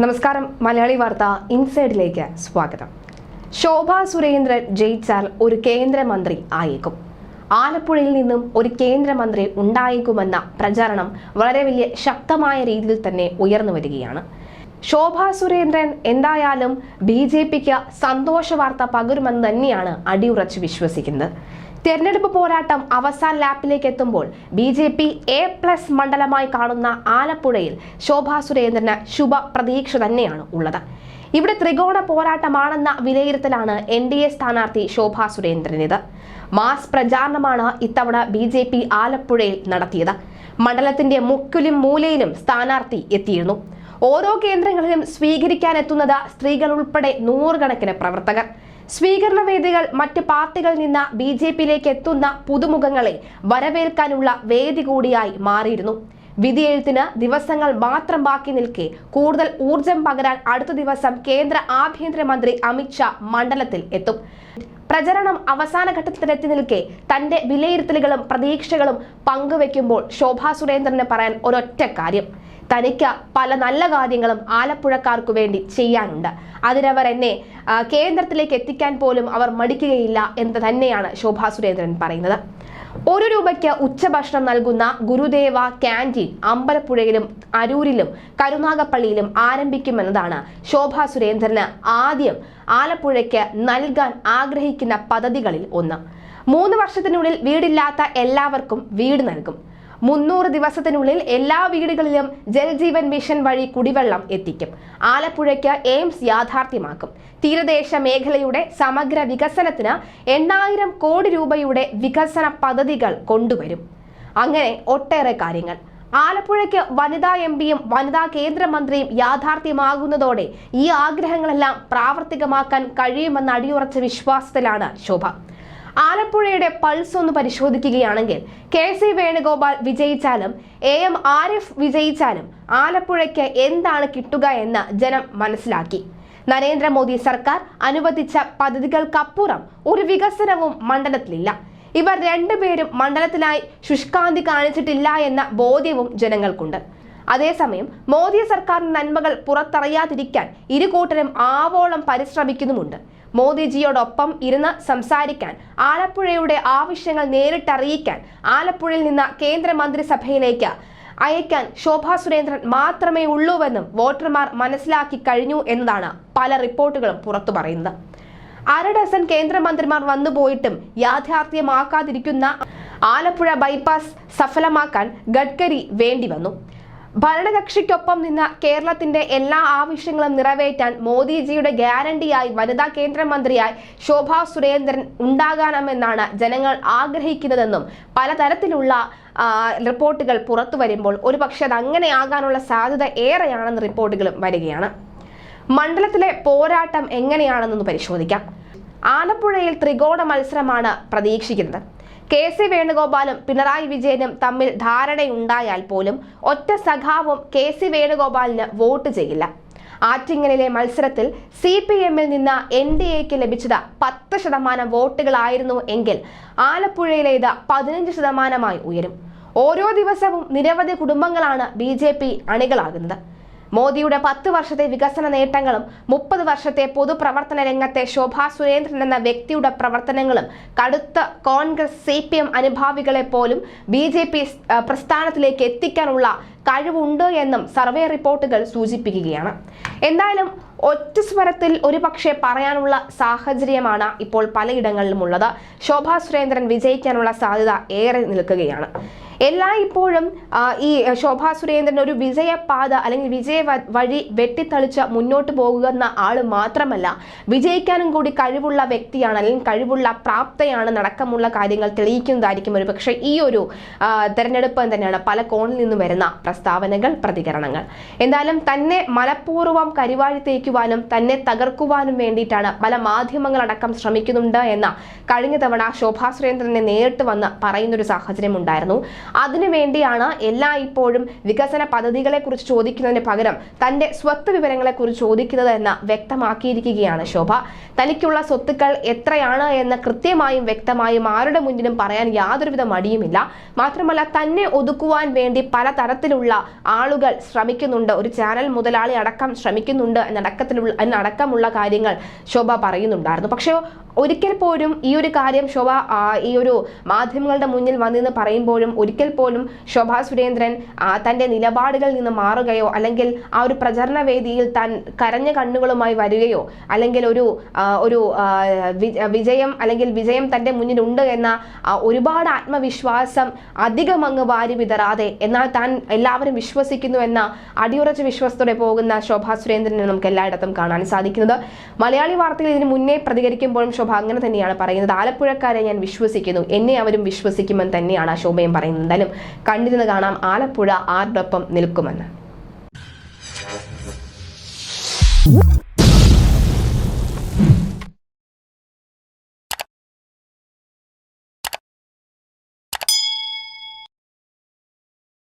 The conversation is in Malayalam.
നമസ്കാരം മലയാളി വാർത്ത ഇൻസൈഡിലേക്ക് സ്വാഗതം. ശോഭ സുരേന്ദ്രൻ ജയിച്ചാൽ ഒരു കേന്ദ്രമന്ത്രി ആയേക്കും. ആലപ്പുഴയിൽ നിന്നും ഒരു കേന്ദ്രമന്ത്രി ഉണ്ടായേക്കുമെന്ന പ്രചാരണം വളരെ വലിയ ശക്തമായ രീതിയിൽ തന്നെ ഉയർന്നു വരികയാണ്. ശോഭ സുരേന്ദ്രൻ എന്തായാലും ബി ജെ പിക്ക് സന്തോഷ വാർത്ത പകരുമെന്ന് തന്നെയാണ് അടിയുറച്ച് വിശ്വസിക്കുന്നത്. തെരഞ്ഞെടുപ്പ് പോരാട്ടം അവസാന ലാപ്പിലേക്ക് എത്തുമ്പോൾ B J P A plus മണ്ഡലമായി കാണുന്ന ആലപ്പുഴയിൽ ശോഭാ സുരേന്ദ്രന് ശുഭ പ്രതീക്ഷ തന്നെയാണ് ഉള്ളത്. ഇവിടെ ത്രികോണ പോരാട്ടമാണെന്ന വിലയിരുത്തലാണ് എൻ ഡി എ സ്ഥാനാർത്ഥി ശോഭാ സുരേന്ദ്രനേത്. മാസ് പ്രചാരണമാണ് ഇത്തവണ ബി ജെ പി ആലപ്പുഴയിൽ നടത്തിയത്. മണ്ഡലത്തിന്റെ മുക്കിലും മൂലയിലും സ്ഥാനാർത്ഥി എത്തിയിരുന്നു. ഓരോ കേന്ദ്രങ്ങളിലും സ്വീകരിക്കാനെത്തുന്നത് സ്ത്രീകൾ ഉൾപ്പെടെ നൂറുകണക്കിന് പ്രവർത്തകർ. സ്വീകരണ വേദികൾ മറ്റ് പാർട്ടികളിൽ നിന്ന് ബി ജെ പിയിലേക്ക് എത്തുന്ന പുതുമുഖങ്ങളെ വരവേൽക്കാനുള്ള വേദി കൂടിയായി മാറിയിരുന്നു. വിധിയെഴുത്തിന് ദിവസങ്ങൾ മാത്രം ബാക്കി നിൽക്കെ കൂടുതൽ ഊർജം പകരാൻ അടുത്ത ദിവസം കേന്ദ്ര ആഭ്യന്തരമന്ത്രി അമിത്ഷാ മണ്ഡലത്തിൽ എത്തും. പ്രചരണം അവസാന ഘട്ടത്തിലെത്തി നിൽക്കെ തന്റെ വിലയിരുത്തലുകളും പ്രതീക്ഷകളും പങ്കുവെക്കുമ്പോൾ ശോഭാ സുരേന്ദ്രന് പറയാൻ ഒരൊറ്റ കാര്യം. തനിക്ക് പല നല്ല കാര്യങ്ങളും ആലപ്പുഴക്കാർക്ക് വേണ്ടി ചെയ്യാനുണ്ട്. അതിനവർ എന്നെ കേന്ദ്രത്തിലേക്ക് എത്തിക്കാൻ പോലും അവർ മടിക്കുകയില്ല എന്ന് തന്നെയാണ് ശോഭാ സുരേന്ദ്രൻ പറയുന്നത്. ഒരു രൂപയ്ക്ക് ഉച്ചഭക്ഷണം നൽകുന്ന ഗുരുദേവ ക്യാന്റീൻ അമ്പലപ്പുഴയിലും അരൂരിലും കരുനാഗപ്പള്ളിയിലും ആരംഭിക്കുമെന്നതാണ് ശോഭാ സുരേന്ദ്രന് ആദ്യം ആലപ്പുഴയ്ക്ക് നൽകാൻ ആഗ്രഹിക്കുന്ന പദ്ധതികളിൽ ഒന്ന്. മൂന്ന് വർഷത്തിനുള്ളിൽ വീടില്ലാത്ത എല്ലാവർക്കും വീട് നൽകും. മുന്നൂറ് ദിവസത്തിനുള്ളിൽ എല്ലാ വീടുകളിലും ജൽജീവൻ മിഷൻ വഴി കുടിവെള്ളം എത്തിക്കും. ആലപ്പുഴയ്ക്ക് എയിംസ് യാഥാർത്ഥ്യമാക്കും. തീരദേശ മേഖലയുടെ സമഗ്ര വികസനത്തിന് എണ്ണായിരം കോടി രൂപയുടെ വികസന പദ്ധതികൾ കൊണ്ടുവരും. അങ്ങനെ ഒട്ടേറെ കാര്യങ്ങൾ. ആലപ്പുഴയ്ക്ക് വനിതാ എം പിയും വനിതാ കേന്ദ്രമന്ത്രിയും യാഥാർത്ഥ്യമാകുന്നതോടെ ഈ ആഗ്രഹങ്ങളെല്ലാം പ്രാവർത്തികമാക്കാൻ കഴിയുമെന്ന അടിയുറച്ച വിശ്വാസത്തിലാണ് ശോഭ. ആലപ്പുഴയുടെ പൾസ് ഒന്ന് പരിശോധിക്കുകയാണെങ്കിൽ കെ സി വേണുഗോപാൽ വിജയിച്ചാലും എ എം ആരിഫ് വിജയിച്ചാലും ആലപ്പുഴയ്ക്ക് എന്താണ് കിട്ടുക എന്ന് ജനം മനസ്സിലാക്കി. നരേന്ദ്രമോദി സർക്കാർ അനുവദിച്ച പദ്ധതികൾക്കപ്പുറം ഒരു വികസനവും മണ്ഡലത്തിലില്ല. ഇവർ രണ്ടുപേരും മണ്ഡലത്തിലായി ശുഷ്കാന്തി കാണിച്ചിട്ടില്ല എന്ന ബോധ്യവും ജനങ്ങൾക്കുണ്ട്. അതേസമയം മോദി സർക്കാരിന്റെ നന്മകൾ പുറത്തറിയാതിരിക്കാൻ ഇരു കൂട്ടരും ആവോളം പരിശ്രമിക്കുന്നുമുണ്ട്. മോദിജിയോടൊപ്പം ഇരുന്ന് സംസാരിക്കാൻ ആലപ്പുഴയുടെ ആവശ്യങ്ങൾ നേരിട്ടറിയിക്കാൻ ആലപ്പുഴയിൽ നിന്ന് കേന്ദ്രമന്ത്രിസഭയിലേക്ക് അയക്കാൻ ശോഭാ സുരേന്ദ്രൻ മാത്രമേ ഉള്ളൂവെന്നും വോട്ടർമാർ മനസ്സിലാക്കി കഴിഞ്ഞു എന്നതാണ് പല റിപ്പോർട്ടുകളും പുറത്തു പറയുന്നത്. അര ഡസൻ കേന്ദ്രമന്ത്രിമാർ വന്നുപോയിട്ടും യാഥാർത്ഥ്യമാക്കാതിരിക്കുന്ന ആലപ്പുഴ ബൈപ്പാസ് സഫലമാക്കാൻ ഗഡ്കരി വേണ്ടി വന്നു. ഭരണകക്ഷിക്കൊപ്പം നിന്ന കേരളത്തിന്റെ എല്ലാ ആവശ്യങ്ങളും നിറവേറ്റാൻ മോദിജിയുടെ ഗ്യാരണ്ടിയായി വനിതാ കേന്ദ്രമന്ത്രിയായി ശോഭാ സുരേന്ദ്രൻ ഉണ്ടാകാണമെന്നാണ് ജനങ്ങൾ ആഗ്രഹിക്കുന്നതെന്നും പലതരത്തിലുള്ള റിപ്പോർട്ടുകൾ പുറത്തു വരുമ്പോൾ ഒരുപക്ഷെ അത് അങ്ങനെ ആകാനുള്ള സാധ്യത ഏറെയാണെന്ന് റിപ്പോർട്ടുകളും വരികയാണ്. മണ്ഡലത്തിലെ പോരാട്ടം എങ്ങനെയാണെന്നൊന്ന് പരിശോധിക്കാം. ആലപ്പുഴയിൽ ത്രികോണ മത്സരമാണ് പ്രതീക്ഷിക്കുന്നത്. കെ സി വേണുഗോപാലും പിണറായി വിജയനും തമ്മിൽ ധാരണയുണ്ടായാൽ പോലും ഒറ്റ സഖാവും കെ സി വേണുഗോപാലിന് വോട്ട് ചെയ്യില്ല. ആറ്റിങ്ങലിലെ മത്സരത്തിൽ സി പി എമ്മിൽ നിന്ന് എൻ ഡി എക്ക് ലഭിച്ചത് പത്ത് ശതമാനം വോട്ടുകളായിരുന്നു എങ്കിൽ ആലപ്പുഴയിലേത് പതിനഞ്ച് ശതമാനമായി ഉയരും. ഓരോ ദിവസവും നിരവധി കുടുംബങ്ങളാണ് ബി ജെ പി അണികളാകുന്നത്. മോദിയുടെ പത്ത് വർഷത്തെ വികസന നേട്ടങ്ങളും മുപ്പത് വർഷത്തെ പൊതുപ്രവർത്തന രംഗത്തെ ശോഭാ സുരേന്ദ്രൻ എന്ന വ്യക്തിയുടെ പ്രവർത്തനങ്ങളും കടുത്ത കോൺഗ്രസ് സി പി എം അനുഭാവികളെ പോലും ബി ജെ പി പ്രസ്ഥാനത്തിലേക്ക് എത്തിക്കാനുള്ള കഴിവുണ്ട് എന്നും സർവേ റിപ്പോർട്ടുകൾ സൂചിപ്പിക്കുകയാണ്. എന്തായാലും ഒറ്റ സ്വരത്തിൽ ഒരുപക്ഷെ പറയാനുള്ള സാഹചര്യമാണ് ഇപ്പോൾ പലയിടങ്ങളിലും ഉള്ളത് ശോഭാ സുരേന്ദ്രൻ വിജയിക്കാനുള്ള സാധ്യത ഏറെ നിൽക്കുകയാണ്. എല്ലായ്പ്പോഴും ഈ ശോഭാ സുരേന്ദ്രൻ ഒരു വിജയപാത അല്ലെങ്കിൽ വിജയ വഴി വെട്ടിത്തളിച്ച് മുന്നോട്ട് പോകുന്ന ആൾ മാത്രമല്ല വിജയിക്കാനും കൂടി കഴിവുള്ള വ്യക്തിയാണ് അല്ലെങ്കിൽ കഴിവുള്ള പ്രാപ്തയാണ് നടക്കമുള്ള കാര്യങ്ങൾ തെളിയിക്കുന്നതായിരിക്കും ഒരു പക്ഷേ ഈ ഒരു തെരഞ്ഞെടുപ്പ് തന്നെയാണ്. പല കോണിൽ നിന്നും വരുന്ന പ്രസ്താവനകൾ പ്രതികരണങ്ങൾ. എന്തായാലും തന്നെ മനഃപൂർവം കരിവാഴി തേക്കുവാനും തന്നെ തകർക്കുവാനും വേണ്ടിയിട്ടാണ് പല മാധ്യമങ്ങളടക്കം ശ്രമിക്കുന്നുണ്ട് എന്ന കഴിഞ്ഞ തവണ ശോഭാ സുരേന്ദ്രനെ നേരിട്ട് വന്ന് പറയുന്നൊരു സാഹചര്യം ഉണ്ടായിരുന്നു അതിനു വേണ്ടിയാണ് എല്ലാ ഇപ്പോഴും വികസന പദ്ധതികളെ കുറിച്ച് ചോദിക്കുന്നതിന് പകരം തന്റെ സ്വത്ത് വിവരങ്ങളെ കുറിച്ച് ചോദിക്കുന്നത് എന്ന് വ്യക്തമാക്കിയിരിക്കുകയാണ് ശോഭ. തനിക്കുള്ള സ്വത്തുക്കൾ എത്രയാണ് എന്ന് കൃത്യമായും വ്യക്തമായും ആരുടെ മുന്നിലും പറയാൻ യാതൊരുവിധ മടിയുമില്ല. മാത്രമല്ല തന്നെ ഒതുക്കുവാൻ വേണ്ടി പലതരത്തിലുള്ള ആളുകൾ ശ്രമിക്കുന്നുണ്ട്. ഒരു ചാനൽ മുതലാളി അടക്കം ശ്രമിക്കുന്നുണ്ട് എന്നടക്കത്തിലുള്ള എന്നടക്കമുള്ള കാര്യങ്ങൾ ശോഭ പറയുന്നുണ്ടായിരുന്നു. പക്ഷേ ഒരിക്കൽ പോലും ഈ ഒരു കാര്യം ശോഭ ഈ ഒരു മാധ്യമങ്ങളുടെ മുന്നിൽ വന്നിന്ന് പറയുമ്പോഴും ഒരിക്കൽ പോലും ശോഭാ സുരേന്ദ്രൻ തന്റെ നിലപാടുകളിൽ നിന്ന് മാറുകയോ അല്ലെങ്കിൽ ആ ഒരു പ്രചരണ വേദിയിൽ താൻ കരഞ്ഞ കണ്ണുകളുമായി വരികയോ അല്ലെങ്കിൽ ഒരു ഒരു വിജയം അല്ലെങ്കിൽ വിജയം തന്റെ മുന്നിലുണ്ട് എന്ന ഒരുപാട് ആത്മവിശ്വാസം അധികം അങ്ങ് വാരി വിതറാതെ എന്നാൽ താൻ എല്ലാവരും വിശ്വസിക്കുന്നു എന്ന അടിയുറച്ച വിശ്വാസത്തോടെ പോകുന്ന ശോഭാ സുരേന്ദ്രനെ നമുക്ക് എല്ലായിടത്തും കാണാൻ സാധിക്കുന്നത്. മലയാളി വാർത്തയിൽ ഇതിന് മുന്നേ പ്രതികരിക്കുമ്പോഴും ശോഭ അങ്ങനെ തന്നെയാണ് പറയുന്നത്. ആലപ്പുഴക്കാരെ ഞാൻ വിശ്വസിക്കുന്നു. എന്നെ അവരും വിശ്വസിക്കുമെന്ന് തന്നെയാണ് ശോഭയും പറയുന്നത്. എന്തായാലും കണ്ടിരുന്ന് കാണാം ആലപ്പുഴ ആരുടൊപ്പം നിൽക്കുമെന്ന്.